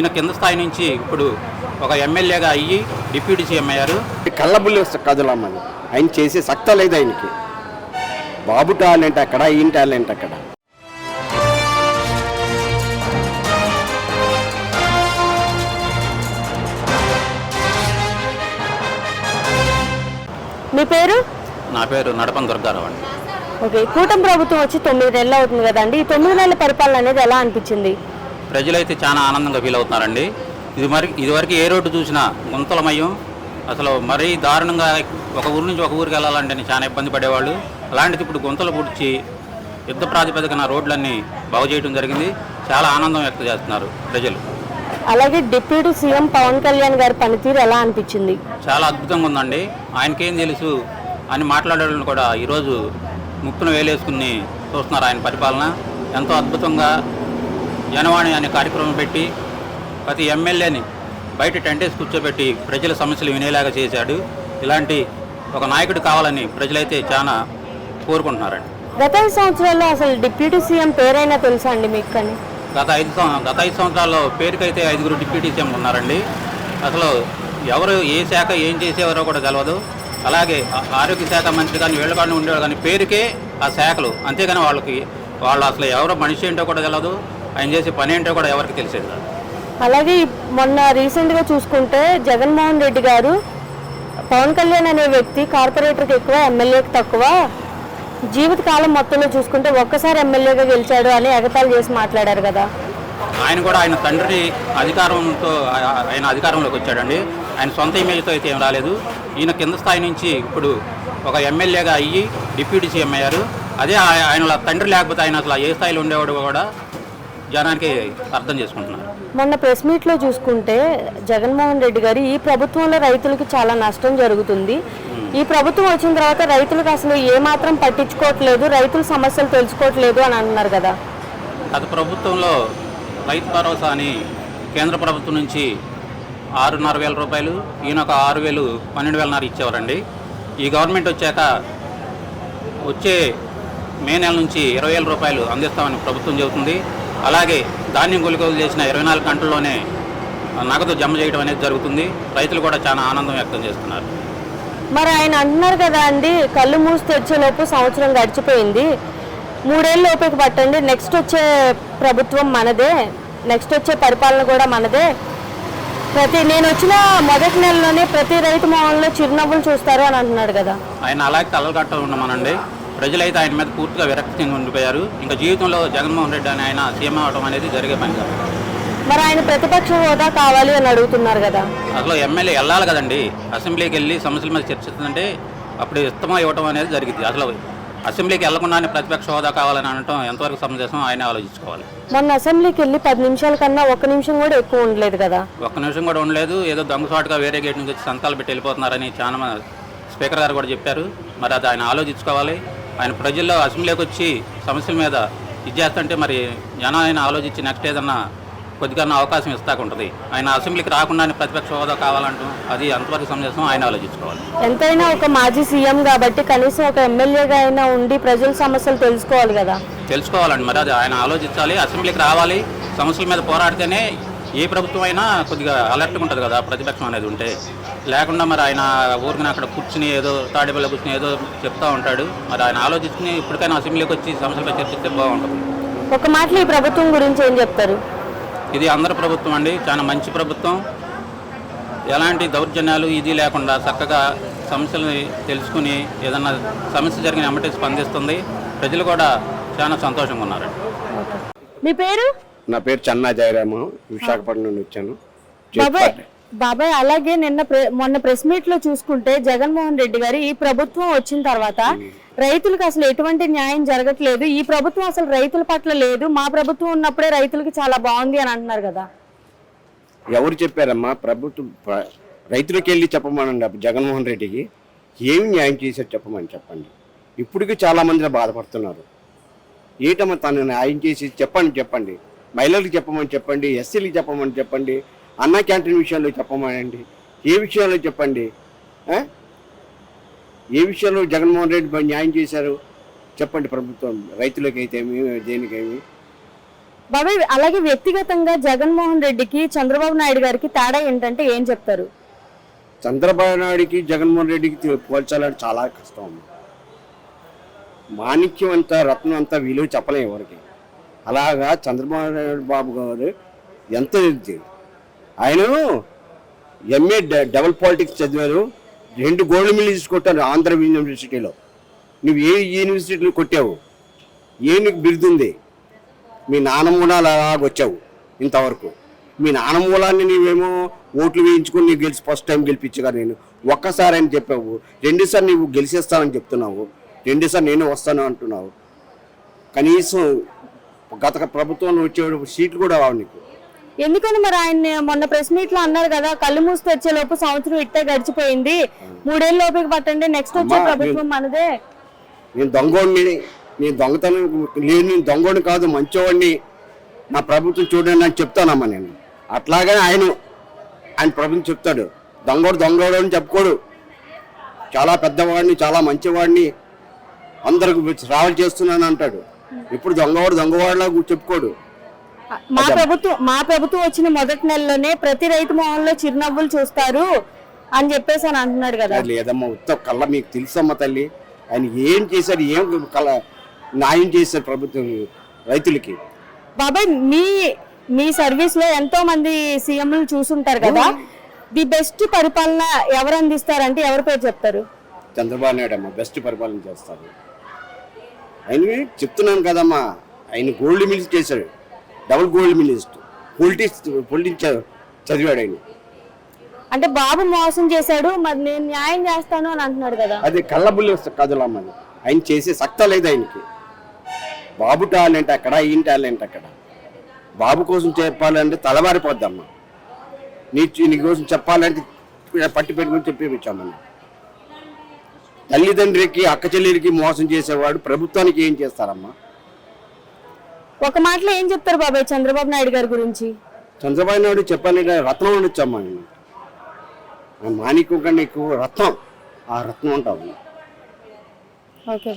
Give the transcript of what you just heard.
ఈయన కింద స్థాయి నుంచి ఇప్పుడు ఒక ఎమ్మెల్యేగా అయ్యి డిప్యూటీ సీఎం అయ్యారు. కళ్ళబుల్లి కదులమ్మది ఆయన చేసే సక్త లేదు ఆయనకి. బాబు టాలెంట్ అక్కడ ఈయన టాలెంట్ అక్కడ. మీ పేరు? నా పేరు నడపం దుర్గారావు అండి. ఓకే కూటమి ప్రభుత్వం వచ్చి తొమ్మిది నెలలు అవుతుంది కదండి. ఈ తొమ్మిది నెలల పరిపాలన అనేది ఎలా అనిపించింది? ప్రజలైతే చాలా ఆనందంగా ఫీల్ అవుతున్నారండి. ఇది మరి ఇదివరకు ఏ రోడ్డు చూసినా గుంతలమయం. అసలు మరీ దారుణంగా ఒక ఊరు నుంచి ఒక ఊరికి వెళ్ళాలంటే చాలా ఇబ్బంది పడేవాళ్ళు. అలాంటిది ఇప్పుడు గుంతలు పుడిచి యుద్ధ ప్రాతిపదికన రోడ్లన్నీ బాగు చేయడం జరిగింది. చాలా ఆనందం వ్యక్తం చేస్తున్నారు ప్రజలు. అలాగే డిప్యూటీ సీఎం పవన్ కళ్యాణ్ గారి పనితీరు ఎలా అనిపించింది? చాలా అద్భుతంగా ఉందండి. ఆయనకేం తెలుసు అని మాట్లాడేవాళ్ళని కూడా ఈరోజు ముక్కును వేలేసుకుని చూస్తున్నారు ఆయన పరిపాలన. ఎంతో అద్భుతంగా జనవాణి అనే కార్యక్రమం పెట్టి ప్రతి ఎమ్మెల్యేని బయట టెంటేసి కూర్చోబెట్టి ప్రజల సమస్యలు వినేలాగా చేశాడు. ఇలాంటి ఒక నాయకుడు కావాలని ప్రజలైతే చాలా కోరుకుంటున్నారండి. గత ఐదు సంవత్సరాల్లో అసలు డిప్యూటీ సీఎం పేరైనా తెలుసా అండి మీకు కానీ? గత ఐదు గత ఐదు సంవత్సరాల్లో పేరుకైతే ఐదుగురు డిప్యూటీ సీఎం ఉన్నారండి. అసలు ఎవరు ఏ శాఖ ఏం చేసేవారో కూడా తెలియదు అలాగే ఆ- ఆరోగ్య శాఖ మంత్రి కానీ వీళ్ళ కానీ ఉండేవారు కానీ పేరుకే ఆ శాఖలు. అంతేగాని వాళ్ళకి వాళ్ళు అసలు ఎవరో మనిషి ఏంటో కూడా తెలియదు ఆయన చేసే పని ఏంటో కూడా ఎవరికి తెలిసేది కాదు. అలాగే మొన్న రీసెంట్గా చూసుకుంటే జగన్మోహన్ రెడ్డి గారు పవన్ కళ్యాణ్ అనే వ్యక్తి కార్పొరేటర్కి ఎక్కువ ఎమ్మెల్యేకి తక్కువ జీవితకాలం మొత్తంలో చూసుకుంటే ఒక్కసారి ఎమ్మెల్యేగా గెలిచాడు అని ఎగతాళి చేసి మాట్లాడారు కదా. ఆయన కూడా ఆయన తండ్రి అధికారంతో ఆయన అధికారంలోకి వచ్చాడండి. ఆయన సొంత ఇమేజ్తో అయితే ఏం రాలేదు. ఈయన కింద స్థాయి నుంచి ఇప్పుడు ఒక ఎమ్మెల్యేగా అయ్యి డిప్యూటీ సీఎం అయ్యారు. అదే ఆయ- ఆయన తండ్రి లేకపోతే ఆయన అసలు ఏ స్థాయిలో ఉండేవాడు కూడా జనానికి అర్థం చేసుకుంటున్నారు. మొన్న ప్రెస్ మీట్లో చూసుకుంటే జగన్మోహన్ రెడ్డి గారు ఈ ప్రభుత్వంలో రైతులకు చాలా నష్టం జరుగుతుంది. ఈ ప్రభుత్వం వచ్చిన తర్వాత రైతులకు అసలు ఏమాత్రం పట్టించుకోవట్లేదు రైతుల సమస్యలు తెలుసుకోవట్లేదు అని అంటున్నారు కదా. గత ప్రభుత్వంలో రైతు భరోసా అని కేంద్ర ప్రభుత్వం నుంచి ఆరున్నర వేల రూపాయలు ఈయన ఒక ఆరు వేలు పన్నెండు వేలన్నర ఇచ్చేవారండి. ఈ గవర్నమెంట్ వచ్చాక వచ్చే మే నెల నుంచి ఇరవై వేల రూపాయలు అందిస్తామని ప్రభుత్వం చెబుతుంది. అలాగే ధాన్యం కొనుగోలు చేసిన ఇరవై నాలుగు గంటల్లోనే నగదు జమ చేయడం అనేది జరుగుతుంది. రైతులు కూడా చాలా ఆనందం వ్యక్తం చేస్తున్నారు. మరి ఆయన అంటున్నారు కదా అండి కళ్ళు మూసి తెచ్చేలోపు సంవత్సరం గడిచిపోయింది. మూడేళ్ళు ఓపిక పట్టండి నెక్స్ట్ వచ్చే ప్రభుత్వం మనదే నెక్స్ట్ వచ్చే పరిపాలన కూడా మనదే. ప్రతి నేను వచ్చిన మొదటి నెలలోనే ప్రతి రైతు మొహంలో చిరునవ్వులు చూస్తారు అని అంటున్నాడు కదా. ఆయన అలాగే కలగట్ట ఉండమనండి. ప్రజలైతే ఆయన మీద పూర్తిగా విరక్తి ఉండిపోయారు. ఇంకా జీవితంలో జగన్మోహన్ రెడ్డి అని ఆయన సీఎం అవడం అనేది జరిగే పని కాదు. మరి ఆయన ప్రతిపక్ష హోదా కావాలి అని అడుగుతున్నారు కదా? అసలు ఎమ్మెల్యే వెళ్ళాలి కదండి. అసెంబ్లీకి వెళ్ళి సమస్యల మీద చర్చిస్తుందంటే అప్పుడు ఇష్టమా ఇవ్వడం అనేది జరిగింది అసలు అసెంబ్లీకి వెళ్ళకుండానే ప్రతిపక్ష హోదా కావాలని అనటం ఎంతవరకు సమంజసం ఆయన ఆలోచించుకోవాలి. మొన్న అసెంబ్లీకి వెళ్ళి పది నిమిషాల కన్నా ఒక నిమిషం కూడా ఎక్కువ ఉండలేదు కదా? ఒక్క నిమిషం కూడా ఉండలేదు. ఏదో దొంగసాటుగా వేరే గేట్ నుంచి వచ్చి సంతకాలు పెట్టి వెళ్ళిపోతున్నారని చాలా స్పీకర్ గారు కూడా చెప్పారు. మరి అది ఆయన ఆలోచించుకోవాలి. ఆయన ప్రజల్లో అసెంబ్లీకి వచ్చి సమస్యల మీద ఇది చేస్తుంటే మరి జనం ఆయన ఆలోచించి నెక్స్ట్ ఏదన్నా కొద్దిగా అవకాశం ఇస్తాక ఉంటుంది ఆయన అసెంబ్లీకి రాకుండానే ప్రతిపక్ష హోదా కావాలంటాం అది అంతవరకు సమంజసం ఆయన ఆలోచించుకోవాలి. ఎంతైనా ఒక మాజీ సీఎం కాబట్టి కనీసం ఒక ఎమ్మెల్యేగా అయినా ఉండి ప్రజల సమస్యలు తెలుసుకోవాలి కదా. తెలుసుకోవాలండి మరి అది ఆయన ఆలోచించాలి అసెంబ్లీకి రావాలి సమస్యల మీద పోరాడితేనే ఏ ప్రభుత్వం అయినా కొద్దిగా అలర్ట్గా ఉంటుంది కదా ప్రతిపక్షం అనేది ఉంటే. లేకుండా మరి ఆయన ఊరికనే అక్కడ కూర్చుని ఏదో తాడేపల్లి కూర్చుని ఏదో చెప్తా ఉంటాడు. మరి ఆయన ఆలోచించుకుని ఇప్పటికైనా అసెంబ్లీకి వచ్చి సమస్యలపై చర్చిస్తే బాగుంటుంది. ఒక మాటలో ఈ ప్రభుత్వం గురించి ఏం చెప్తారు? ఇది అందరి ప్రభుత్వం అండి చాలా మంచి ప్రభుత్వం. ఎలాంటి దౌర్జన్యాలు ఇది లేకుండా చక్కగా సమస్యలని తెలుసుకుని ఏదన్నా సమస్య జరిగిన వెంబటే స్పందిస్తుంది. ప్రజలు కూడా చాలా సంతోషంగా ఉన్నారండి. మీ పేరు? నా పేరు చన్నా జయరాము విశాఖపట్నం నుండి వచ్చాను. బాబాయ్ బాబాయ్ అలాగే నిన్న మొన్న ప్రెస్ మీట్లో చూసుకుంటే జగన్మోహన్ రెడ్డి గారు ఈ ప్రభుత్వం వచ్చిన తర్వాత రైతులకు అసలు ఎటువంటి న్యాయం జరగట్లేదు. ఈ ప్రభుత్వం అసలు రైతుల పట్ల లేదు. మా ప్రభుత్వం ఉన్నప్పుడే రైతులకి చాలా బాగుంది అని అంటున్నారు కదా. ఎవరు చెప్పారమ్మా? ప్రభుత్వం ప్ర- రైతులకు వెళ్ళి చెప్పమనండి. జగన్మోహన్ రెడ్డికి ఏమి న్యాయం చేశారు చెప్పమని చెప్పండి. ఇప్పటికీ చాలా మంది బాధపడుతున్నారు. ఏటమ్మా తను న్యాయం చేసి చెప్పండి చెప్పండి. మహిళలకు చెప్పమని చెప్పండి ఎస్సీలకు చెప్పమని చెప్పండి అన్న క్యాంటీన్ విషయంలో చెప్పమనండి. ఏ విషయంలో చెప్పండి? ఏ విషయంలో జగన్మోహన్ రెడ్డి న్యాయం చేశారు? చెప్పండి ప్రభుత్వం రైతులకైతేమి దేనికేమి? బాబాయ్ అలాగే వ్యక్తిగతంగా జగన్మోహన్ రెడ్డికి చంద్రబాబు నాయుడు గారికి తేడా ఏంటంటే ఏం చెప్తారు? చంద్రబాబు నాయుడికి జగన్మోహన్ రెడ్డికి పోల్చాలంటే చాలా కష్టం. మాణిక్యం అంత రత్నం అంత విలువ చెప్పలేం ఎవరికి. అలాగా చంద్రబాబు నాయుడు బాబు గారు ఎంత ఆయన ఎంఏ డబుల్ పాలిటిక్స్ చదివారు. రెండు గోల్డ్ మెడల్స్ కొట్టారు ఆంధ్ర యూనివర్సిటీలో. నువ్వు ఏ యూనివర్సిటీలో కొట్టావు? ఏ నీకు బిరుదుంది? మీ నాన్న మూలాలు అలాగ వచ్చావు ఇంతవరకు. మీ నాన్న మూలాన్ని నీవేమో ఓట్లు వేయించుకొని నీ గెలిచి ఫస్ట్ టైం గెలిపించగా నేను. ఒక్కసారి అని చెప్పావు. రెండుసార్లు నువ్వు గెలిచేస్తానని చెప్తున్నావు. రెండుసార్లు నేను వస్తాను అంటున్నావు. కనీసం గత ప్రభుత్వంలో వచ్చే సీట్లు కూడా రావు నీకు. ఎందుకని మరి ఆయన మొన్న ప్రెస్ మీట్లో అన్నారు కదా కళ్ళు మూసి తెచ్చే లోపు సంవత్సరం ఇట్టే గడిచిపోయింది. మూడేళ్ళ లోపలికి పట్టండి నెక్స్ట్ వచ్చే ప్రభుత్వం మనదే. నేను దొంగోడిని నేను దొంగతనం లేని నేను దొంగోడిని కాదు మంచివాడిని నా ప్రభుత్వం చూడండి అని చెప్తానమ్మా నేను. అట్లాగే ఆయన ఆయన ప్రభుత్వం చెప్తాడు. దొంగోడు దొంగోడు అని చెప్పుకోడు. చాలా పెద్దవాడిని చాలా మంచివాడిని. అందరికి ట్రావెల్ చేస్తున్నాను అంటాడు. ఇప్పుడు దొంగవాడు దొంగవాడిలా చెప్పుకోడు. మా ప్రభుత్వం మా ప్రభుత్వం వచ్చిన మొదటి నెలలోనే ప్రతి రైతు మొహంలో చిరునవ్వులు చూస్తారు అని చెప్పేసి అని అంటున్నాడు కదా. లేదమ్మా ఉత్త కళ్ళ మీకు తెలుసమ్మా తల్లి. ఆయన ఏం చేశారు ఏం కళ న్యాయం చేశారు ప్రభుత్వం రైతులకి? బాబాయ్ మీ మీ సర్వీస్లో ఎంతో మంది సీఎంలు చూసుంటారు కదా. ది బెస్ట్ పరిపాలన ఎవరు అందిస్తారంటే ఎవరి పేరు చెప్తారు? చంద్రబాబు నాయుడు అమ్మ బెస్ట్ పరిపాలన చేస్తారు. ఆయన చెప్తున్నాను కదమ్మా. ఆయన గోల్డ్ మిల్స్ చేశాడు. Double gold medalist politics politics చదివాడు ఆయన. అంటే బాబు మోసం చేశాడు మరి నేను న్యాయం చేస్తాను అని అంటున్నాడు కదా. అది కళ్ళబుల్లి కథలమ్మ అది. ఆయన చేసే సక్త లేదు ఆయనకి. బాబు టాలెంట్ అక్కడ ఈయన టాలెంట్ అక్కడ. బాబు కోసం చెప్పాలంటే తలమారిపోద్దమ్మా నీ నీ కోసం చెప్పాలంటే పట్టి పెట్టుకుని చెప్పేపించామన్నా తల్లిదండ్రికి అక్క చెల్లెలికి మోసం చేసేవాడు ప్రభుత్వానికి ఏం చేస్తారమ్మా? ఒక మాటలో ఏం చెప్తారు బాబాయ్ చంద్రబాబు నాయుడు గారి గురించి? చంద్రబాబు నాయుడు చెప్పాలంటే రత్నం ఉండొచ్చమ్మా ఆయన ఆ మాణిక్యం కన్నా ఎక్కువ రత్నం ఆ రత్నం ఉంటావు ఓకే